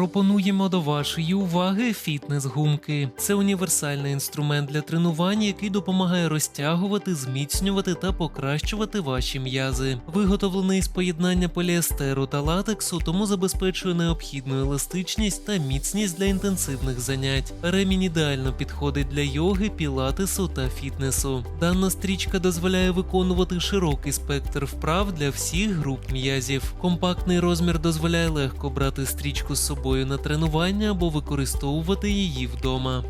Пропонуємо до вашої уваги фітнес-гумки. Це універсальний інструмент для тренувань, який допомагає розтягувати, зміцнювати та покращувати ваші м'язи. Виготовлений з поєднання поліестеру та латексу, тому забезпечує необхідну еластичність та міцність для інтенсивних занять. Ремінь ідеально підходить для йоги, пілатесу та фітнесу. Дана стрічка дозволяє виконувати широкий спектр вправ для всіх груп м'язів. Компактний розмір дозволяє легко брати стрічку з собою на тренування або використовувати її вдома.